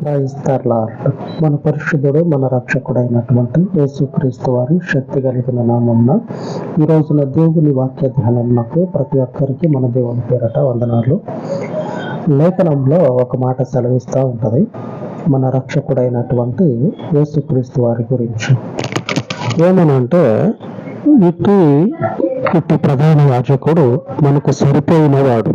క్రైస్తలార్డ్ మన పరిశుద్ధుడు మన రక్షకుడైనటువంటి యేసుక్రీస్తు వారి శక్తి కలిగిన నామంన ఈ రోజున దేవుని వాక్య ధ్యానంకు ప్రతి ఒక్కరికి మన దేవుని పేరట వందనాలు. లేఖనంలో ఒక మాట సెలవిస్తూ ఉంటుంది. మన రక్షకుడైనటువంటి యేసుక్రీస్తు వారి గురించి. ఏమనంటే ఇటు ఇటు ప్రధాన యాజకుడు మనకు సరిపోయినవాడు.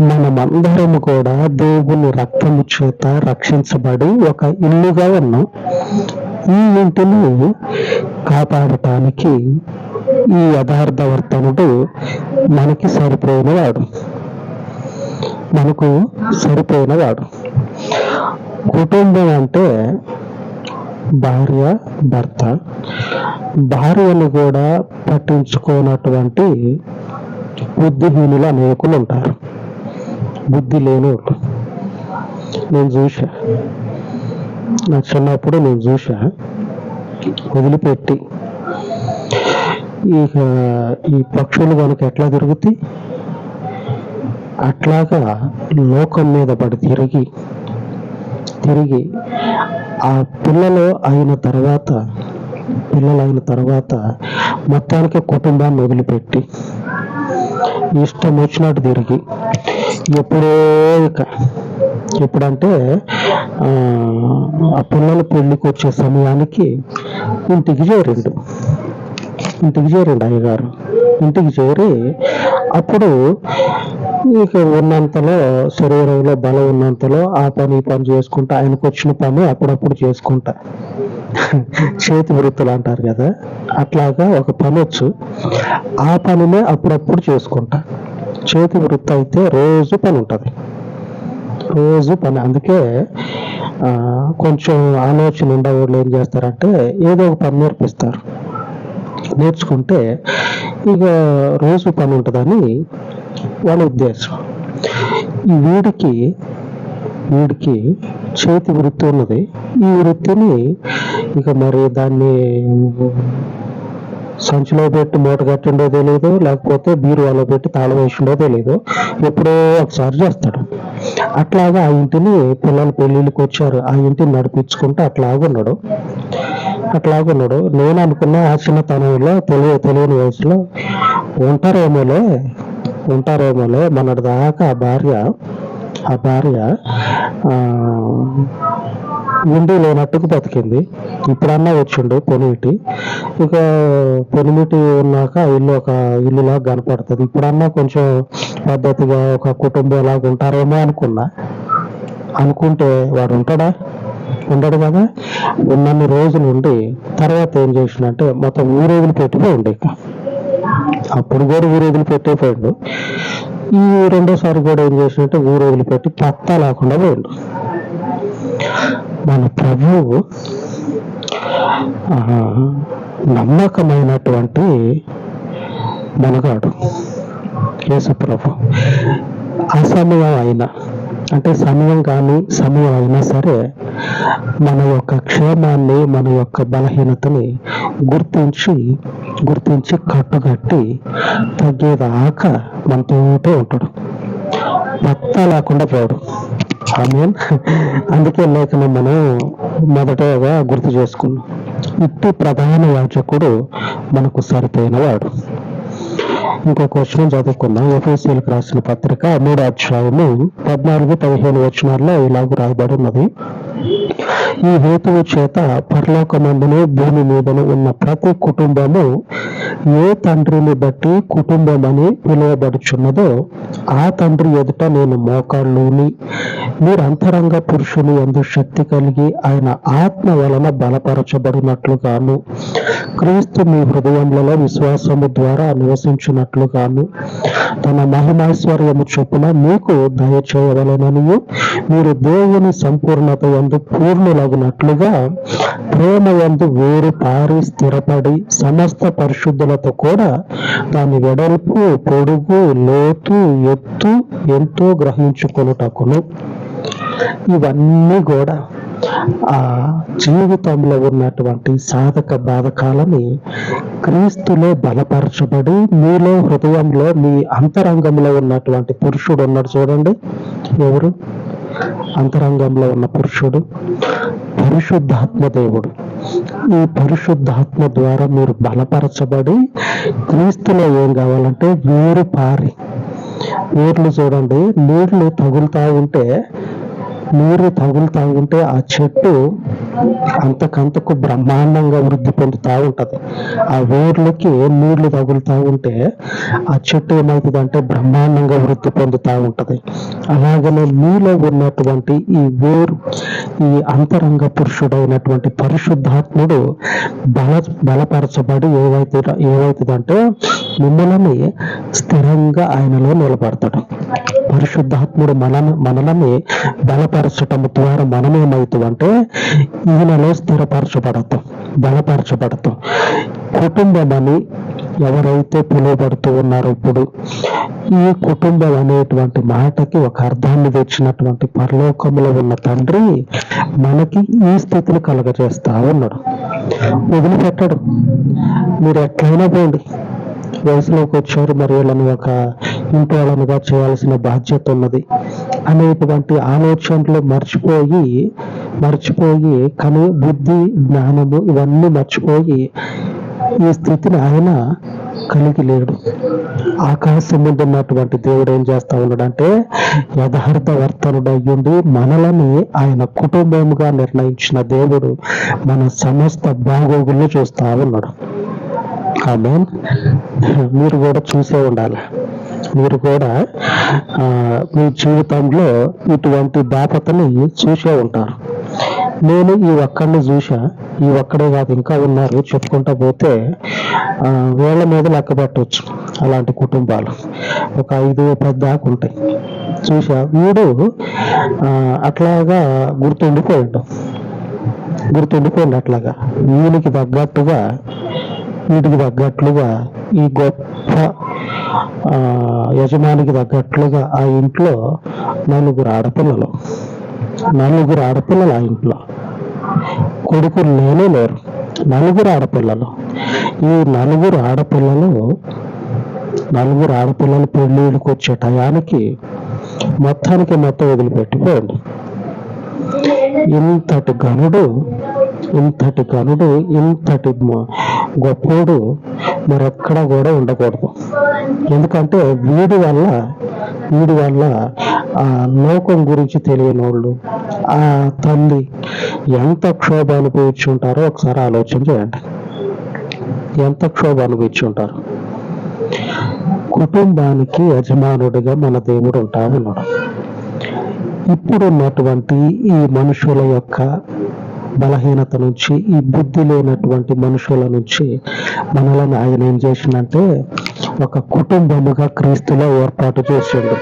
మనమందరము కూడా దేవుని రక్తము చేత రక్షించబడి ఒక ఇల్లుగా ఉన్నాం. ఈ ఇంటిని కాపాడటానికి ఈ యథార్థవర్తనుడు మనకి సరిపోయినవాడు. మనకు సరిపోయినవాడు. కుటుంబం అంటే భార్య భర్త. భార్యను కూడా పట్టించుకోనటువంటి బుద్ధిహీనులు అనేకులు ఉంటారు. బుద్ధి లేని నేను చూసా నా చిన్నప్పుడు నేను చూసా వదిలిపెట్టి. ఇక ఈ పక్షులు కనుక ఎట్లా తిరుగుతాయి? అట్లాగా లోకం మీద పడి తిరిగి తిరిగి ఆ పిల్లలు అయిన తర్వాత పిల్లలు అయిన తర్వాత మొత్తానికి కుటుంబాన్ని వదిలిపెట్టి ఇష్టం వచ్చినట్టు తిరిగి ఎప్పుడో ఇక ఎప్పుడంటే ఆ, ఆ పిల్లల పెళ్ళికి వచ్చే సమయానికి ఇంటికి చేరిండు. ఇంటికి చేరిండు అయ్యగారు. ఇంటికి చేరి అప్పుడు ఇక ఉన్నంతలో శరీరంలో బలం ఉన్నంతలో ఆ పని ఈ పని చేసుకుంటా ఆయనకు వచ్చిన పని అప్పుడప్పుడు చేసుకుంటా. చేతి వృత్తులు అంటారు కదా అట్లాగా ఒక పని వచ్చు. ఆ పనినే అప్పుడప్పుడు చేసుకుంటా. చేతి వృత్తి అయితే రోజు పని ఉంటుంది. రోజు పని. అందుకే కొంచెం ఆలోచన ఉండేవాళ్ళు ఏం చేస్తారంటే ఏదో ఒక పని నేర్పిస్తారు. నేర్చుకుంటే ఇక రోజు పని ఉంటుందని వాళ్ళ ఉద్దేశం. ఈ వీడికి వీడికి చేతి వృత్తి ఉన్నది. ఈ వృత్తిని ఇక మరి దాన్ని సంచిలో పెట్టి మూట కట్టిండో తెలియదు లేకపోతే బీరువాలో పెట్టి తాళం వేసిండో తెలియదు ఎప్పుడో ఒకసారి చేస్తాడు. అట్లాగా ఆ ఇంటిని పిల్లలు పెళ్ళిళ్ళకి వచ్చారు. ఆ ఇంటిని నడిపించుకుంటూ అట్లాగున్నాడు అట్లాగున్నాడు నేను అనుకున్న ఆ చిన్నతనంలో తెలియ తెలియని వయసులో ఉంటారేమోలే ఉంటారేమోలే మొన్నటి దాకా ఆ భార్య ఆ భార్య ఉండి లేనట్టుకు బతికింది. ఇప్పుడన్నా వచ్చిండు పొనిమిటి. ఇక పొనిమిటి ఉన్నాక ఇల్లు ఒక ఇల్లులా కనపడుతుంది. ఇప్పుడన్నా కొంచెం పద్ధతిగా ఒక కుటుంబం లాగా ఉంటారేమో అనుకున్నా. అనుకుంటే వాడు ఉంటాడా? ఉండడు కదా? ఉన్నన్ని రోజులు ఉండి తర్వాత ఏం చేసినంటే మొత్తం ఊరేగులు పెట్టిపోయిండు ఇక. అప్పుడు కూడా ఊరేగులు పెట్టేపోయిండు ఈ రెండోసారి కూడా ఏం చేసినట్టే ఊరేగులు పెట్టి పత్తా లేకుండా పోయిండు. మన ప్రభువు నమ్మకమైనటువంటి మనగాడు యేసు ప్రభు. అసమయం అయినా అంటే సమయం కానీ సమయం అయినా సరే మన యొక్క క్షేమాన్ని మన యొక్క బలహీనతని గుర్తించి గుర్తించి కట్టుకట్టి తగ్గేదాకా మనతోటే ఉంటాడు. పత్తా లేకుండా పోడు. ఆమెన్. అందుకే లేఖనం మనం మొదటగా గుర్తు చేసుకున్నాం. ఇట్టి ప్రధాన యాచకుడు మనకు సరిపోయినవాడు ఇంకో క్వశ్చన్ చదువుకుందాం. ఎఫ్ఎస్సీలకు రాసిన పత్రిక మూడు అధ్యాయము పద్నాలుగు పదిహేను వచనాల్లో ఇలాగ రాయబడి ఉన్నది. ఈ హేతువు చేత పరలోకమందును భూమి మీదను ఉన్న ప్రతి కుటుంబము ఏ తండ్రిని బట్టి కుటుంబం అని పిలువబడుచున్నదో ఆ తండ్రి ఎదుట నేను మోకాళ్ళుని మీరు అంతరంగ పురుషుని ఎందు శక్తి కలిగి ఆయన ఆత్మ వలన బలపరచబడినట్లుగాను క్రీస్తు మీ హృదయంలో విశ్వాసము ద్వారా నివసించినట్లుగాను తన మహిమైశ్వర్యము చొప్పున మీకు దయచేయవలనని మీరు దేవుని సంపూర్ణత యందు పూర్ణులగునట్లుగా ప్రేమ యందు వేరు పారి స్థిరపడి సమస్త పరిశుద్ధులతో కూడా దాని వెడల్పు పొడుగు లోతు ఎత్తు ఎంతో గ్రహించుకొనుటకును. ఇవన్నీ కూడా ఆ జీవితంలో ఉన్నటువంటి సాధక బాధకాలని క్రీస్తులో బలపరచబడి మీలో హృదయంలో మీ అంతరంగంలో ఉన్నటువంటి పురుషుడు ఉన్నాడు చూడండి ఎవరు? అంతరంగంలో ఉన్న పురుషుడు పరిశుద్ధాత్మ దేవుడు ఈ పరిశుద్ధాత్మ ద్వారా మీరు బలపరచబడి క్రీస్తులో ఏం కావాలంటే వేరు పారి. వేర్లు చూడండి నీళ్ళు తగులుతా ఉంటే నీరు తగులుతా ఉంటే ఆ చెట్టు అంతకంతకు బ్రహ్మాండంగా వృద్ధి పొందుతూ ఉంటది. ఆ వేర్లకి నీళ్ళు తగులుతూ ఉంటే ఆ చెట్టు ఏమవుతుందంటే బ్రహ్మాండంగా వృద్ధి పొందుతూ ఉంటది. అలాగనే మీలో ఉన్నటువంటి ఈ వేరు ఈ అంతరంగ పురుషుడైనటువంటి పరిశుద్ధాత్ముడు బల బలపరచబడి ఏవైతే ఏమవుతుందంటే మిమ్మల్ని స్థిరంగా ఆయనలో నిలబడతాడు. పరిశుద్ధాత్ముడు మన మనలని బలపరచటం ద్వారా మనమేమవుతుందంటే ఈయనలో స్థిరపరచబడతాం బలపరచబడతాం. కుటుంబం అని ఎవరైతే పిలువబడుతూ ఉన్నారో ఇప్పుడు ఈ కుటుంబం అనేటువంటి మాటకి ఒక అర్థాన్ని తెచ్చినటువంటి పరలోకంలో ఉన్న తండ్రి మనకి ఈ స్థితిని కలగజేస్తా ఉన్నాడు. వదిలిపెట్టడు. మీరు ఎట్లయినా పోండి. వయసులోకి వచ్చారు మరి వీళ్ళని ఒక ఇంటి చేయాల్సిన బాధ్యత ఉన్నది. అనేటువంటి ఆలోచనలు మర్చిపోయి మర్చిపోయి కానీ బుద్ధి జ్ఞానము ఇవన్నీ మర్చిపోయి ఈ స్థితిని ఆయన కలిగి లేడు. ఆకాశం ముందు ఉన్నటువంటి దేవుడు ఏం చేస్తా ఉన్నాడంటే యథార్థ వర్తనుడయ్యుండి మనలని ఆయన కుటుంబముగా నిర్ణయించిన దేవుడు మన సమస్త బాగోగుల్ని చూస్తా ఉన్నాడు. మీరు కూడా చూసే ఉండాలి. మీరు కూడా మీ జీవితంలో ఇటువంటి బాపతని చూసే ఉంటారు. నేను ఈ ఒక్కడిని చూసా ఈ ఒక్కడే కాదు ఇంకా ఉన్నారు చెప్పుకుంటా పోతే వేళ్ళ వేళ్ళ మీద లెక్క పెట్టవచ్చు అలాంటి కుటుంబాలు. ఒక ఐదు పది దాకా ఉంటాయి. చూసా వీడు అట్లాగా గుర్తుండిపోయాడు. గుర్తుండిపోయింది అట్లాగా. వీనికి తగ్గట్టుగా వీటికి తగ్గట్లుగా ఈ గొప్ప ఆ, యజమానికి తగ్గట్లుగా ఆ ఇంట్లో నలుగురు ఆడపిల్లలు. నలుగురు ఆడపిల్లలు ఆ ఇంట్లో. కొడుకులు లేనే లేరు. నలుగురు ఆడపిల్లలు. ఈ నలుగురు ఆడపిల్లలు నలుగురు ఆడపిల్లలు పెళ్ళిళ్ళకి వచ్చే టయానికి మొత్తానికి మొత్తం వదిలిపెట్టిపోయింది ఇంతటి గనుడు ఇంతటి కనుడు ఇంతటి గొప్పోడు మరెక్కడా కూడా ఉండకూడదు. ఎందుకంటే వీడి వల్ల వీడి వల్ల ఆ లోకం గురించి తెలియని వాళ్ళు ఆ తల్లి ఎంత క్షోభ అనుభవించి ఉంటారో ఒకసారి ఆలోచన చేయండి. ఎంత క్షోభ అనుభవించి ఉంటారు? కుటుంబానికి యజమానుడిగా మన దేవుడు ఉంటామన్నాడు ఇప్పుడున్నటువంటి ఈ మనుషుల యొక్క బలహీనత నుంచి ఈ బుద్ధి లేనటువంటి మనుషుల నుంచి మనలను ఆయన ఏం చేసిందంటే ఒక కుటుంబముగా క్రీస్తులో ఏర్పాటు చేసిండు.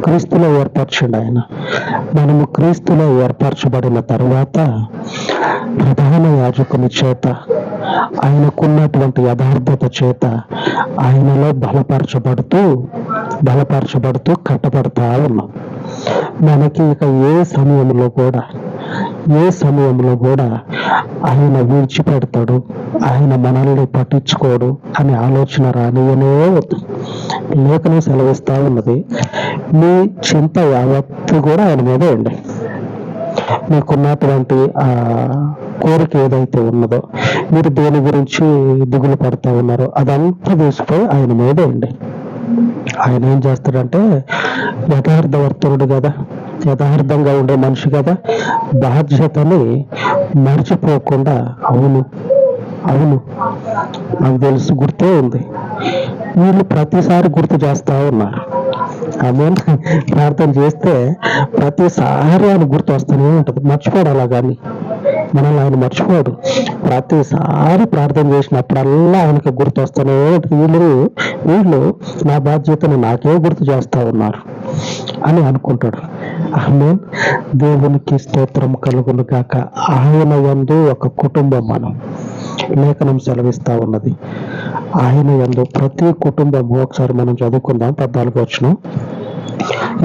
క్రీస్తులో ఏర్పరచండి ఆయన. మనము క్రీస్తులో ఏర్పరచబడిన తర్వాత ప్రధాన యాజకుని చేత ఆయనకున్నటువంటి యథార్థత చేత ఆయనలో బలపరచబడుతూ బలపరచబడుతూ కట్టబడతా ఉన్నాం. మనకి ఇక ఏ సమయంలో కూడా ఏ సమయంలో కూడా ఆయన విడిచిపెడతాడు ఆయన మనల్ని పట్టించుకోడు అనే ఆలోచన రానియనే వద్దు. లేఖనం సెలవిస్తా ఉన్నది మీ చింత యావత్తు కూడా ఆయన మీదే అండి మీకున్నటువంటి ఆ కోరిక ఏదైతే ఉన్నదో మీరు దేని గురించి దిగులు పడతా ఉన్నారో అదంతా తీసుకుపోయి ఆయన మీదే అండి ఆయన ఏం చేస్తాడంటే యథార్థవర్తనుడు కదా. యథార్థంగా ఉండే మనిషి కదా. బాధ్యతని మర్చిపోకుండా అవును అవును నాకు తెలుసు గుర్తే ఉంది. వీళ్ళు ప్రతిసారి గుర్తు చేస్తా ఉన్నారు. ఆమె ప్రార్థన చేస్తే ప్రతిసారి అని గుర్తు వస్తూనే ఉంటుంది. మర్చిపోడు అలా కానీ మనల్ని ఆయన మర్చిపోడు. ప్రతిసారి ప్రార్థన చేసినప్పుడల్లా ఆయనకు గుర్తు వస్తూనే వీళ్ళు వీళ్ళు నా బాధ్యతను నాకే గుర్తు చేస్తా ఉన్నారు అని అనుకుంటాడు. ఆమె దేవునికి స్తోత్రం కలుగును గాక. ఆయన ఎందు ఒక కుటుంబం మనం లేఖనం సెలవిస్తా ఉన్నది. ఆయన ఎందు ప్రతి కుటుంబము ఒకసారి మనం చదువుకుందాం. పద్నాలుగు వచ్చినాం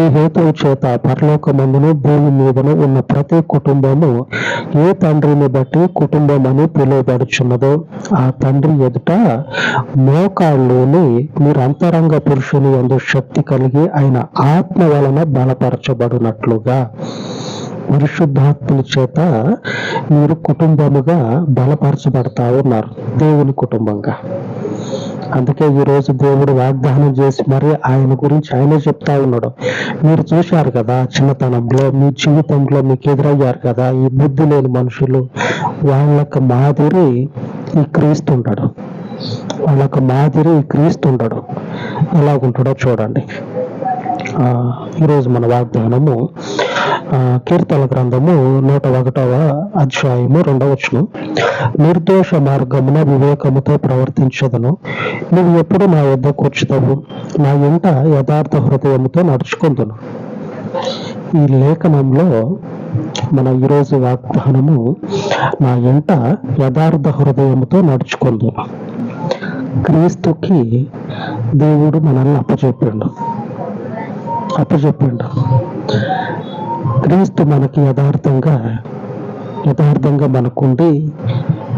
ఈ హేతువు చేత పరలోకమందును భూమి మీదను ఉన్న ప్రతి కుటుంబము ఏ తండ్రిని బట్టి కుటుంబం అని పిలువబడుచున్నదో ఆ తండ్రి ఎదుట మోకాళ్ళుని మీరు అంతరంగ పురుషుని ఎందు శక్తి కలిగి ఆయన ఆత్మ వలన బలపరచబడినట్లుగా. పరిశుద్ధాత్మల చేత మీరు కుటుంబముగా బలపరచబడతా ఉన్నారు. దేవుని కుటుంబంగా. అందుకే ఈ రోజు దేవుడు వాగ్దానం చేసి మరి ఆయన గురించి ఆయనే చెప్తా ఉన్నాడు. మీరు చూశారు కదా చిన్నతనంలో మీ జీవితంలో మీకు ఎదురయ్యారు కదా ఈ బుద్ధి లేని మనుషులు. వాళ్ళకు మాదిరి ఈ క్రీస్తు ఉంటాడు. వాళ్ళకు మాదిరి ఈ క్రీస్తు ఉండడు ఎలాగుంటాడో చూడండి. ఆ, ఈరోజు మన వాగ్దానము కీర్తన గ్రంథము నూట ఒకటవ అధ్యాయము రెండవ వచనం. నిర్దోష మార్గమున వివేకముతో ప్రవర్తించదను. నువ్వు ఎప్పుడు నా వద్ద కూర్చుతావు నా ఇంట యథార్థ హృదయముతో నడుచుకుందును. ఈ లేఖనంలో మన ఈరోజు వాగ్దానము నా ఇంట యథార్థ హృదయముతో నడుచుకుందును. క్రీస్తుకి దేవుడు మనల్ని అప్పచెప్పిండు. అప్పచెప్పిండు. క్రీస్తు మనకి యథార్థంగా యథార్థంగా మనకుండి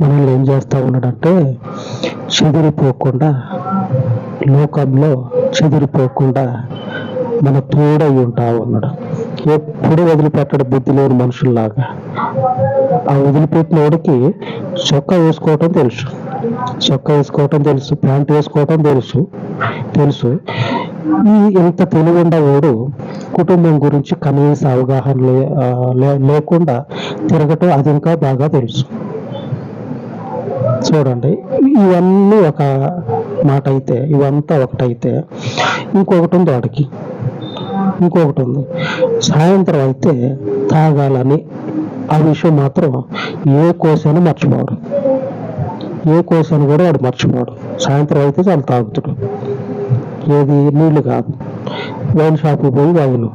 మనల్ని ఏం చేస్తూ ఉన్నాడంటే చెదిరిపోకుండా లోకంలో చెదిరిపోకుండా మన తోడై ఉంటా ఉన్నాడు. ఎప్పుడు వదిలిపెట్టడు బుద్ధి లేని మనుషుల్లాగా. ఆ వదిలిపెట్టినోడికి చొక్కా వేసుకోవటం తెలుసు. చొక్కా వేసుకోవటం తెలుసు ప్యాంట్ వేసుకోవటం తెలుసు తెలుసు. ఈ ఇంత తెలివిండవాడు కుటుంబం గురించి కనీస అవగాహన లే- లేకుండా తిరగటం అది ఇంకా బాగా తెలుసు. చూడండి ఇవన్నీ ఒక మాట అయితే ఇవంతా ఒకటైతే ఇంకొకటి ఉంది వాడికి. ఇంకొకటి ఉంది. సాయంత్రం అయితే తాగాలని ఆ విషయం మాత్రం ఏ కోసాను మర్చిపోడు. ఏ కోసాను కూడా వాడు మర్చిపోడు. సాయంత్రం అయితే చాలా తాగుతాడు. ఏది నీళ్ళు కాదు. వైన్ షాప్కి పోయి వైన్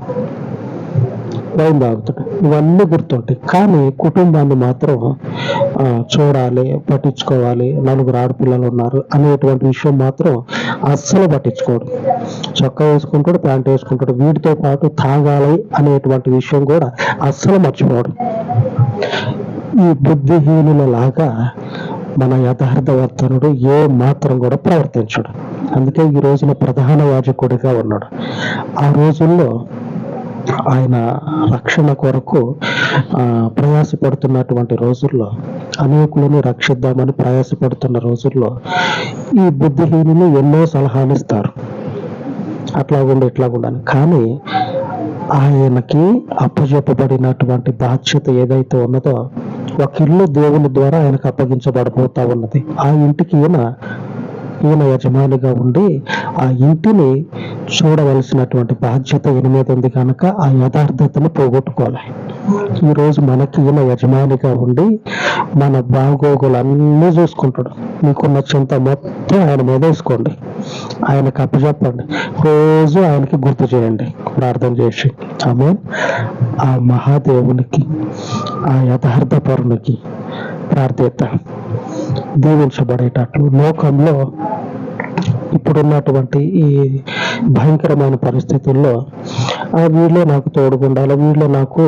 వైన్ తాగుతాడు. ఇవన్నీ గుర్తుంటాయి. కానీ కుటుంబాన్ని మాత్రం చూడాలి పట్టించుకోవాలి. నలుగురు ఆడపిల్లలు ఉన్నారు అనేటువంటి విషయం మాత్రం అస్సలు పట్టించుకోడు. చొక్కా వేసుకుంటాడు ప్యాంట్ వేసుకుంటాడు. వీటితో పాటు తాగాలి అనేటువంటి విషయం కూడా అస్సలు మర్చిపోడు. ఈ బుద్ధిహీనుల లాగా మన యథార్థవర్తనుడు ఏ మాత్రం కూడా ప్రవర్తించడు. అందుకే ఈ రోజున ప్రధాన యాజకుడిగా ఉన్నాడు. ఆ రోజుల్లో ఆయన రక్షణ కొరకు ప్రయాసపడుతున్నటువంటి రోజుల్లో అనేకులను రక్షిద్దామని ప్రయాసపడుతున్న రోజుల్లో ఈ బుద్ధిహీనులు ఎన్నో సలహాలు ఇస్తారు. అట్లా ఉండి ఇట్లా ఉండని కానీ ఆయనకి అప్పచెప్పబడినటువంటి బాధ్యత ఏదైతే ఉన్నదో ఒక ఇల్లు దేవుని ద్వారా ఆయనకు అప్పగించబడబోతా ఉన్నది. ఆ ఇంటికి ఈయన ఈయన యజమానిగా ఉండి ఆ ఇంటిని చూడవలసినటువంటి బాధ్యత ఈయన మీద ఉంది కనుక ఆ యథార్థతను పోగొట్టుకోవాలి. ఈ రోజు మనకి ఈయన యజమానిగా ఉండి మన బాగోగులన్నీ చూసుకుంటాడు. మీకున్న చింత మొత్తం ఆయన మీద వేసుకోండి. ఆయనకు అప్పచెప్పండి. రోజు ఆయనకి గుర్తు చేయండి. ప్రార్థన చేసి ఆమె ఆ మహాదేవునికి ఆ యథార్థ పరునికి ప్రార్థిద్దాం. దీవించబడేటట్లు. లోకంలో ఇప్పుడున్నటువంటి ఈ భయంకరమైన పరిస్థితుల్లో ఆ వీళ్ళే నాకు తోడుగుండాలి? వీళ్ళే నాకు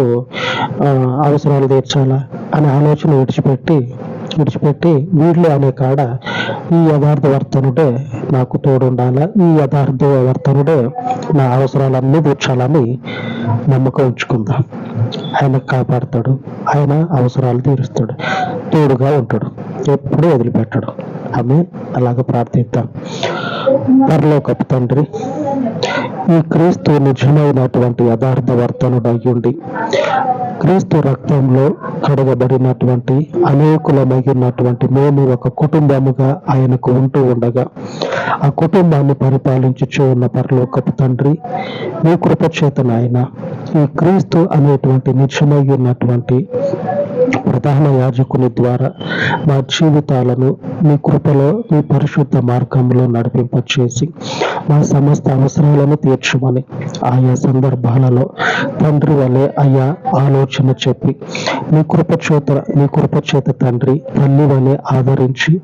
ఆ, అవసరాలు తీర్చాలా? అనే ఆలోచన విడిచిపెట్టి విడిచిపెట్టి వీళ్ళే అనే కాడ ఈ యథార్థ వర్తనుడే నాకు తోడుండాలా? ఈ యథార్థ వర్తనుడే నా అవసరాలన్నీ తీర్చాలని నమ్మకం ఉంచుకుందాం. ఆయన కాపాడతాడు. ఆయన అవసరాలు తీరుస్తాడు. తోడుగా ఉంటాడు. ఎప్పుడూ వదిలిపెట్టడు. ఆమె అలాగ ప్రార్థిద్దాం. పరలోకపు తండ్రి ఈ క్రీస్తు నిజమైనటువంటి యథార్థ వర్తనుడు ఉండి క్రీస్తు రక్తంలో కడగబడినటువంటి అనేకులమైనటువంటి మేము ఒక కుటుంబముగా ఆయనకు ఉంటూ ఉండగా ఆ కుటుంబాన్ని పరిపాలించుచూ ఉన్న పరలోకపు తండ్రి మీ కృపచేత నాయన ఈ క్రీస్తు అనేటువంటి నిజమై ఉన్నటువంటి ప్రధాన యాజకుని ద్వారా మా జీవితాలను మీ కృపలో మీ పరిశుద్ధ మార్గంలో నడిపింపచేసి మా సమస్త అవసరాలను తీర్చమని ఆయా సందర్భాలలో తండ్రి వలె అయ్యా ఆలోచన చెప్పి మీ కృపచేత మీ కృపచేత తండ్రి తల్లి వలె ఆదరించి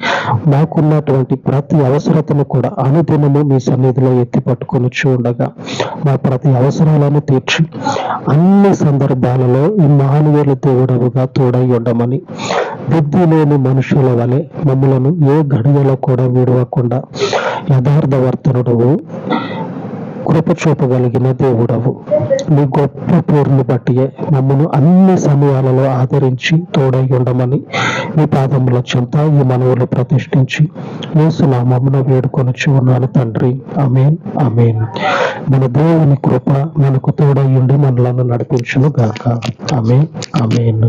మాకున్నటువంటి ప్రతి అవసరతను కూడా అనుదినము మీ సన్నిధిలో ఎత్తి పట్టుకొని చూడగా మా ప్రతి అవసరాలను తీర్చి అన్ని సందర్భాలలో ఈ మానవుల దేవుడవుగా తోడై ఉండమని బుద్ధి లేని మనుషుల వలె మమ్మలను ఏ గడియలో కూడా విడవకుండా యథార్థవర్తనుడు కృప చూపగలిగిన దేవుడవు. నీ గొప్ప పేరును బట్టియే మమ్మను అన్ని సమయాలలో ఆదరించి తోడై ఉండమని నీ పాదముల చెంత ఈ మనవులు ప్రతిష్ఠించి యేసునామమున వేడుకొనిచ్చి ఉన్నాను తండ్రి. అమేన్ అమేన్ మన దేవుని కృప మనకు తోడై ఉండి మనలను నడిపించును గాక అమేన్ అమేన్